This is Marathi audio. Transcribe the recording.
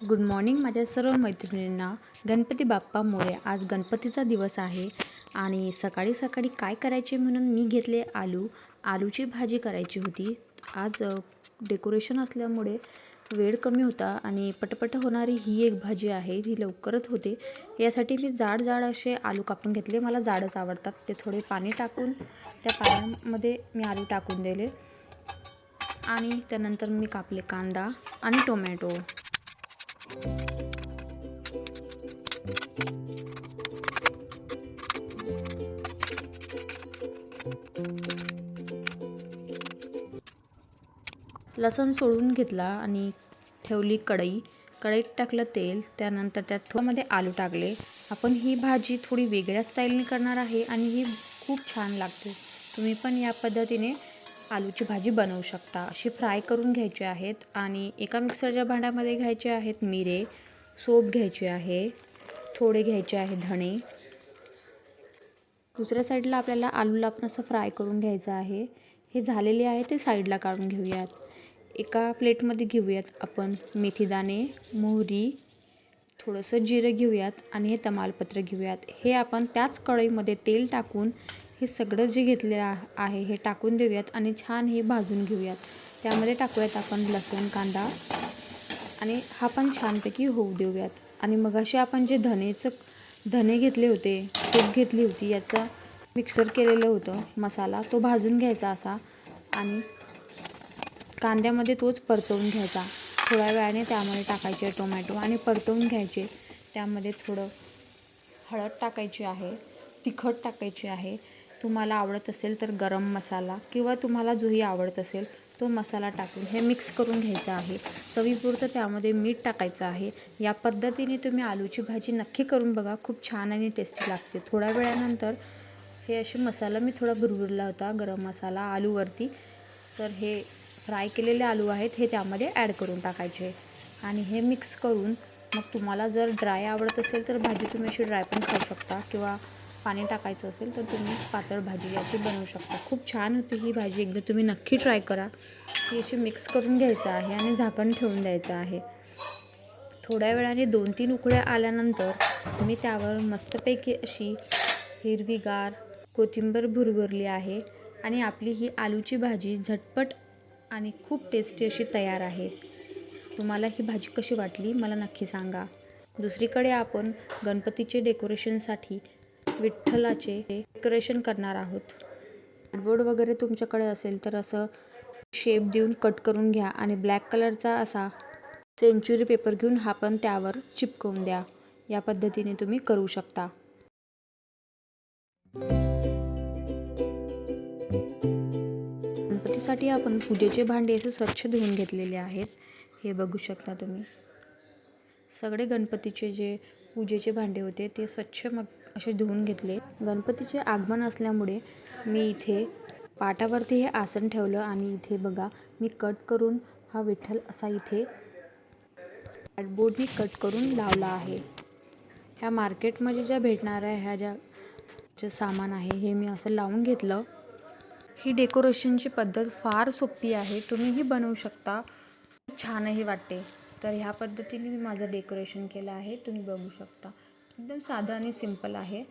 गुड मॉर्निंग माझ्या सर्व मैत्रिणींना. गणपती बाप्पा मोरे आज गणपतीचा दिवस आहे. आणि सकाळी सकाळी काय करायचे म्हणून मी घेतले आलू. आलूची भाजी करायची होती. आज डेकोरेशन असल्यामुळे वेळ कमी होता आणि पटपट होणारी ही एक भाजी आहे. ती लवकरच होते. यासाठी मी जाड जाड असे आलू कापून घेतले. मला जाडच आवडतात. ते थोडे पाणी टाकून त्या पाण्यामध्ये मी आलू टाकून दिले. आणि त्यानंतर मी कापले कांदा आणि टोमॅटो. लसण सोडून घेतला आणि ठेवली कढई. कढईत टाकलं तेल त्यानंतर त्यात थोड्यामध्ये आलू टाकले. आपण ही भाजी थोडी वेगळ्या स्टाईलने करणार आहे आणि ही खूप छान लागते. तुम्ही पण या पद्धतीने आलूची भाजी बनवू शकता. अशी फ्राय करून घ्यायची आहेत आणि एका मिक्सरच्या भांड्यामध्ये घ्यायचे आहेत मिरे सोप घ्यायचे आहे थोडे घ्यायचे आहे धणे. दुसऱ्या साईडला आपल्याला आलूला आपण असं फ्राय करून घ्यायचं आहे. हे झालेले आहे ते साईडला काढून घेऊयात. एका प्लेटमध्ये घेऊयात आपण मेथीदाणे मोहरी थोडंसं जिरं घेऊयात आणि हे तमालपत्र घेऊयात. हे आपण त्याच कढईमध्ये तेल टाकून हे सगळं जे घेतलेलं आहे हे टाकून देऊयात आणि छान हे भाजून घेऊयात. त्यामध्ये टाकूयात आपण लसूण कांदा आणि हा पण छानपैकी होऊ देऊयात. आणि मग असे आपण जे धनेचं धने घेतले होते सूप घेतली होती याचं मिक्सर केलेलं होतं मसाला तो भाजून घ्यायचा असा आणि कांद्यामध्ये तोच परतवून घ्यायचा. थोड्या वेळाने त्यामध्ये टाकायचे टोमॅटो आणि परतवून घ्यायचे. त्यामध्ये थोडं हळद टाकायची आहे तिखट टाकायची आहे तुम्हाला आवडत असेल तर गरम मसाला किंवा तुम्हाला जोही आवडत असेल तो मसाला टाकून हे मिक्स करून घ्यायचं आहे. चवीपुरतं त्यामध्ये मीठ टाकायचं आहे. या पद्धतीने तुम्ही आलूची भाजी नक्की करून बघा. खूप छान आणि टेस्टी लागते. थोड्या वेळानंतर हे असे मसाला मी थोडा भुरभुरला होता गरम मसाला आलूवरती. तर हे फ्राय केलेले आलू आहेत हे त्यामध्ये ॲड करून टाकायचे. आणि हे मिक्स करून मग तुम्हाला जर ड्राय आवडत असेल तर भाजी तुम्ही अशी ड्राय पण खाऊ शकता किंवा पाणी टाकायचं असेल तर तुम्ही पातळ भाजी याची बनवू शकता. खूप छान होती ही भाजी. एकदा तुम्ही नक्की ट्राय करा. ही अशी मिक्स करून घ्यायचं आहे आणि झाकण ठेवून द्यायचं आहे. थोड्या वेळाने दोन तीन उकळ्या आल्यानंतर मी त्यावर मस्तपैकी अशी हिरवीगार कोथिंबर भुरभुरली आहे आणि आपली ही आलूची भाजी झटपट आणि खूप टेस्टी अशी तयार आहे. तुम्हाला ही भाजी कशी वाटली मला नक्की सांगा. दुसरीकडे आपण गणपतीचे डेकोरेशनसाठी विठ्ठलाचे डेकोरेशन करणार आहोत. कार्डबोर्ड वगैरे तुमच्याकडे असेल तर असं शेप देऊन कट करून घ्या आणि ब्लॅक कलरचा असा सेंचुरी पेपर घेऊन हा पण त्यावर चिपकवून द्या. या पद्धतीने तुम्ही करू शकता. गणपतीसाठी आपण पूजेचे भांडे असे स्वच्छ धुवून घेतलेले आहेत. हे बघू शकता तुम्ही. सगळे गणपतीचे जे पूजेचे भांडे होते ते स्वच्छ मग असे धुवून घेतले. गणपतीचे आगमन असल्यामुळे मी इथे पाटावरती हे आसन ठेवलं आणि इथे बघा मी कट करून हा विठ्ठल असा इथे कार्डबोर्डनी कट करून लावला आहे. ह्या मार्केटमध्ये ज्या भेटणाऱ्या ह्या ज्या जे सामान आहे हे मी असं लावून घेतलं. ही डेकोरेशनची पद्धत फार सोपी आहे. तुम्हीही बनवू शकता. छानही वाटते. तर ह्या पद्धतीने मी माझं डेकोरेशन केलं आहे. तुम्ही बघू शकता. एकदम साधं आणि सिंपल आहे.